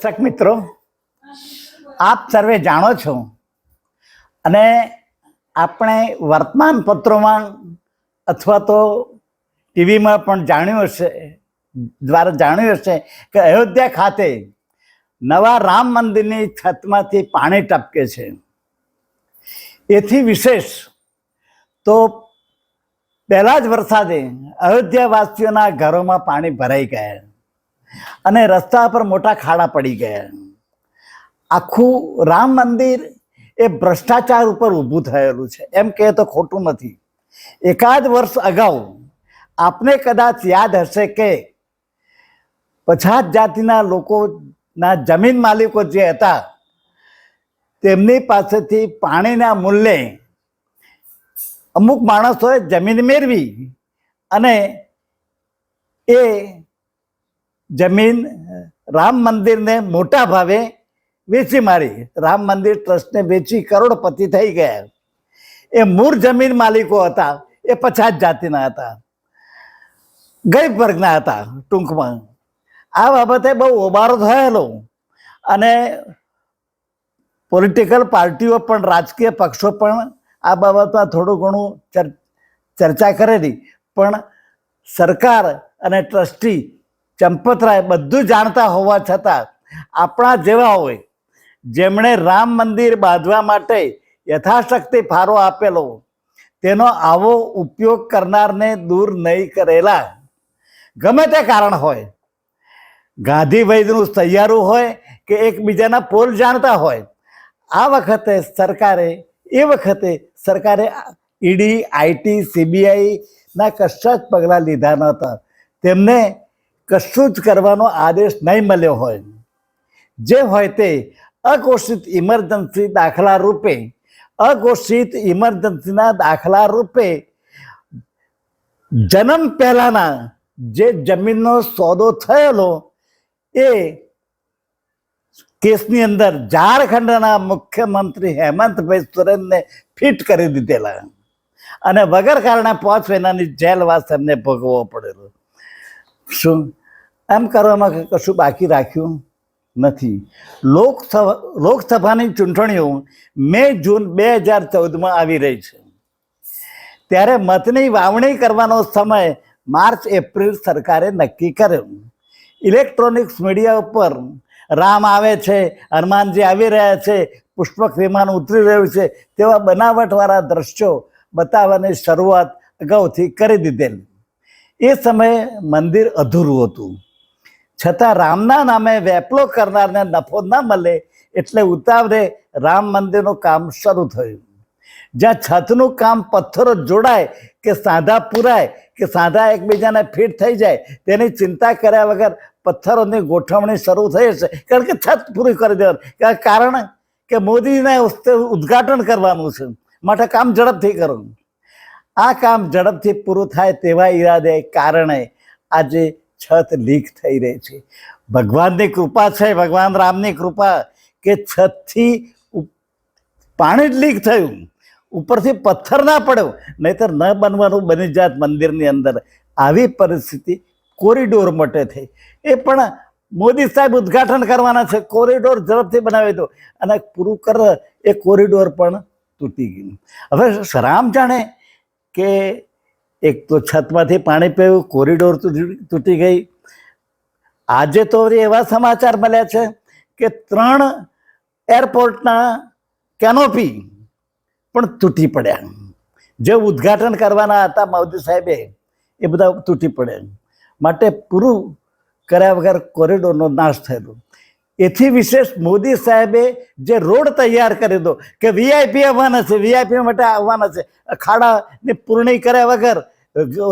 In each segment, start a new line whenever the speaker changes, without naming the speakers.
દર્શક મિત્રો, આપ સર્વે જાણો છો અને આપણે વર્તમાન પત્રોમાં અથવા તો ટીવીમાં પણ જાણ્યું હશે, દ્વારા જાણ્યું હશે કે અયોધ્યા ખાતે નવા રામ મંદિરની છતમાંથી પાણી ટપકે છે. એથી વિશેષ તો પહેલાં જ વરસાદે અયોધ્યાવાસીઓના ઘરોમાં પાણી ભરાઈ ગયા. અને રસ્તા પર મોટા ખાડા પડી ગયા. આખું રામ મંદિર એ ભ્રષ્ટાચાર ઉપર ઊભું થયેલું છે. એમ કહે તો ખોટું નથી. એકાદ વર્ષ અગાઉ આપને કદાચ યાદ હશે કે પછાત જાતિના લોકોના જમીન માલિકો જે હતા, તેમની પાસેથી પાણીના મૂલ્યે અમુક માણસોએ જમીન મેળવી અને એ જમીન, રામ મંદિરને મોટા ભાવે વેચી મારી. રામ મંદિર ટ્રસ્ટને વેચી કરોડપતિ થઈ ગયા. એ મૂળ જમીન માલિકો હતા. એ પછાત જાતિના હતા. ગરીબ વર્ગના હતા ટૂંકમાં. આ બાબતે બહુ ઓબારો થયેલો. અને પોલિટિકલ પાર્ટીઓ પણ, રાજકીય પક્ષો પણ આ બાબતમાં થોડું ઘણું ચર- ચર્ચા કરેલી. પણ સરકાર અને ટ્રસ્ટી ચંપતરાય બધું જાણતા હોવા છતાં આપણા જેવા હોય, જેમણે રામ મંદિર બાંધવા માટે યથાશક્તિ ફાળો આપેલો, તેનો આવો ઉપયોગ કરનારને દૂર નહીં કરેલા. ગમે તે કારણ હોય, ગાંધી વૈદનું તૈયારું હોય કે એકબીજાના પોલ જાણતા હોય, આ વખતે સરકારે, એ વખતે સરકારે ઈડી, આઈટી સીબીઆઈના કશા જ પગલાં લીધા નહોતા. તેમને કશું જ કરવાનો આદેશ નહીં મળ્યો હોય. જે હોય તે અઘોષિત ઇમરજન્સી દાખલા રૂપે, અઘોષિત ઇમરજન્સીના દાખલા રૂપે જન્મ પહેલાના જે જમીનનો સોદો થયેલો એ કેસની અંદર ઝારખંડના મુખ્યમંત્રી હેમંતભાઈ સોરેનને ફિટ કરી દીધેલા. અને વગર કારણે પાંચ મહિનાની જેલવાસ એમને ભોગવવો પડેલો. શું? એમ કરવામાં કશું બાકી રાખ્યું નથી. લોકસભા, લોકસભાની ચૂંટણીઓ મે, જૂન બે હજાર ચૌદમાં આવી રહી છે. ત્યારે મતની વાવણી કરવાનો સમય માર્ચ, એપ્રિલ સરકારે નક્કી કર્યો. ઇલેક્ટ્રોનિક્સ મીડિયા ઉપર રામ આવે છે, હનુમાનજી આવી રહ્યા છે, પુષ્પક વિમાન ઉતરી રહ્યું છે તેવા બનાવટવાળા દ્રશ્યો બતાવવાની શરૂઆત અગાઉથી કરી દીધેલી. એ સમયે મંદિર અધૂરું હતું. છતાં રામના નામે વેપલો કરનારને નફો ન મળે એટલે ઉતાવળે રામ મંદિરનું કામ શરૂ થયું. જ્યાં છતનું કામ પથ્થરો જોડાય કે સાંધા પુરાય કે સાંધા એકબીજાને ફિટ થઈ જાય તેની ચિંતા કર્યા વગર પથ્થરોની ગોઠવણી શરૂ થઈ હશે કારણ કે છત પૂરી કરી દેવાનું. કારણ કે મોદીને ઉદ્ઘાટન કરવાનું છે. માટે કામ ઝડપથી કરવું આ કામ ઝડપથી પૂરું થાય તેવા ઈરાદે કારણે આજે છત લીક થઈ રહી છે. ભગવાનની કૃપા છે, ભગવાન રામની કૃપા કે છતથી પાણી જ લીક થયું. ઉપરથી પથ્થર ના પડ્યો, નહીતર ન બનવાનું બની જાત મંદિરની અંદર. આવી પરિસ્થિતિ કોરિડોર માટે થઈ. એ પણ મોદી સાહેબ ઉદ્ઘાટન કરવાના છે. કોરિડોર ઝડપથી બનાવી દો. અને પૂરું કર, એ કોરિડોર પણ તૂટી ગયું. હવે રામ જાણે કે એક તો છતમાંથી પાણી પીવું, કોરિડોર તૂટી ગઈ. આજે તો એવા સમાચાર મળ્યા છે કે ત્રણ એરપોર્ટના કેનોપી પણ તૂટી પડ્યા. જે ઉદ્ઘાટન કરવાના હતા મોદી સાહેબે, એ બધા તૂટી પડ્યા. માટે પૂરું કર્યા વગર કોરિડોરનો નાશ થયેલો. એથી વિશેષ મોદી સાહેબે જે રોડ તૈયાર કરી દો કે વીઆઈપી આવવાના છે વીઆઈપી માટે આવવાના છે, ખાડાની પૂર્ણી કર્યા વગર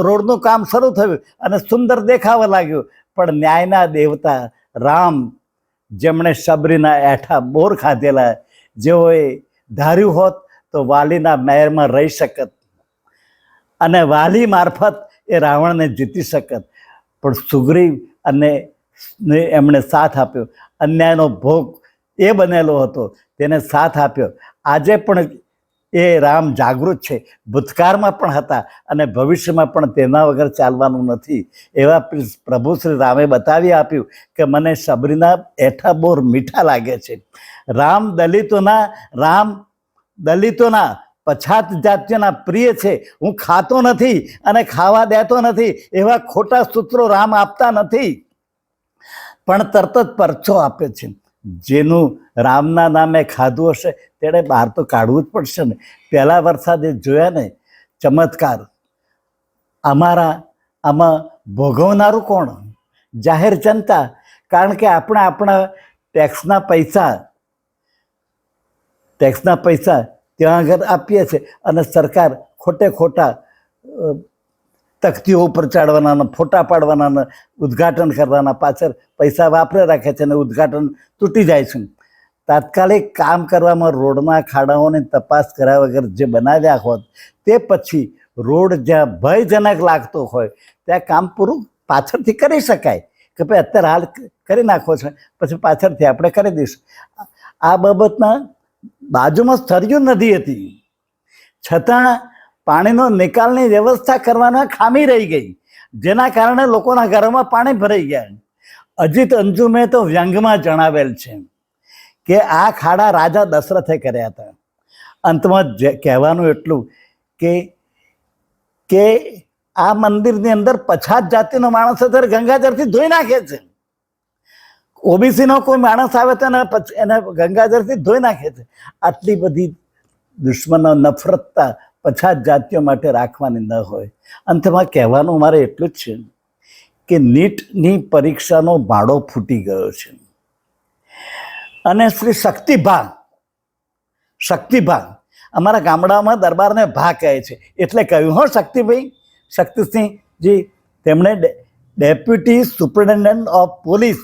રોડનું કામ શરૂ થયું અને સુંદર દેખાવા લાગ્યું. પણ ન્યાયના દેવતા રામ, જેમણે શબરીના એઠા બોર ખાધેલા, જેઓએ ધાર્યું હોત તો વાલીના મહેરમાં રહી શકત અને વાલી મારફત એ રાવણને જીતી શકત. પણ સુગ્રીવ અને ને એમણે સાથ આપ્યો. અન્યાયનો ભોગ એ બનેલો હતો, તેને સાથ આપ્યો. આજે પણ એ રામ જાગૃત છે. ભૂતકાળમાં પણ હતા અને ભવિષ્યમાં પણ તેના વગર ચાલવાનું નથી. એવા પ્રભુ શ્રી રામે બતાવી આપ્યું કે મને સબરીના એઠા બોર મીઠા લાગે છે. રામ દલિતોના રામ દલિતોના પછાત જાતિઓના પ્રિય છે. હું ખાતો નથી અને ખાવા દેતો નથી. એવા ખોટા સૂત્રો રામ આપતા નથી. પણ તરત જ પરચો આપે છે. જેનું રામના નામે ખાધું હશે, તેણે બહાર તો કાઢવું જ પડશે ને. પહેલા વરસાદે જોયા ને, ચમત્કાર. અમારા, આમાં ભોગવનારું કોણ? જાહેર જનતા. કારણ કે આપણે આપણા ટેક્સના પૈસા ટેક્સના પૈસા ત્યાં આગળ આપીએ છીએ અને સરકાર ખોટે ખોટા તકતીઓ ઉપર ચાડવાના, ફોટા પાડવાના, ઉદ્ઘાટન કરવાના, પાછળ પૈસા વાપરે રાખે છે અને ઉદ્ઘાટન તૂટી જાય છે. તાત્કાલિક કામ કરવામાં રોડના ખાડાઓની તપાસ કર્યા વગર જે બનાવ્યા હોત, તે પછી રોડ જ્યાં ભયજનક લાગતો હોય, ત્યાં કામ પૂરું પાછળથી કરી શકાય કે ભાઈ અત્યારે હાલ કરી નાખો છે, પછી પાછળથી આપણે કરી દઈશું. આ બાબતના બાજુમાં સરયુ નદી હતી છતાં પાણીનો નિકાલની વ્યવસ્થા કરવાના ખામી રહી ગઈ. જેના કારણે લોકોના ઘરોમાં પાણી ભરાઈ ગયા. અજીત અંજુમે તો વ્યંગમાં જણાવેલ છે કે આ ખાડા રાજા દશરથે કર્યા હતા. અંતમાં કહેવાનું એટલું કે કે આ મંદિરની અંદર પછાત જાતિનો માણસ અત્યારે ગંગાજળથી ધોઈ નાખે છે. ઓબીસીનો કોઈ માણસ આવે તો એને એને ગંગાજળથી ધોઈ નાખે છે. આટલી બધી દુશ્મનો, નફરતતા પછાત જાતિઓ માટે રાખવાની ન હોય. અંતમાં કહેવાનું મારે એટલું જ છે કે નીટની પરીક્ષાનો ભાડો ફૂટી ગયો છે. અને શ્રી શક્તિભા શક્તિભા અમારા ગામડામાં દરબારને ભા કહે છે. એટલે કહ્યું, હો શક્તિભાઈ, શક્તિસિંહજી, તેમણે deputy superintendent of police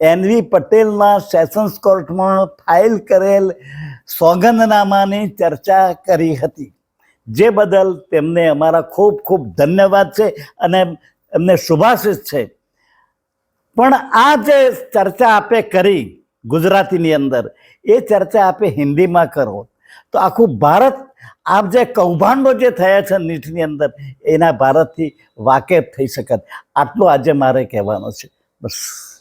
N V પટેલના સેશન્સ કોર્ટમાં ફાઇલ કરેલ સોગંદનામાની ચર્ચા કરી હતી. જે બદલ તેમને અમારા ખૂબ ખૂબ ધન્યવાદ છે અને એમને શુભાશીષ છે. પણ આ જે ચર્ચા આપે કરી ગુજરાતીની અંદર, એ ચર્ચા આપે હિન્દીમાં કરો, તો આખું ભારત, આપ જે કૌભાંડો જે થયા છે નીટની અંદર, એના ભારતથી વાકેફ થઈ શકત. આટલું આજે મારે કહેવાનું છે. બસ.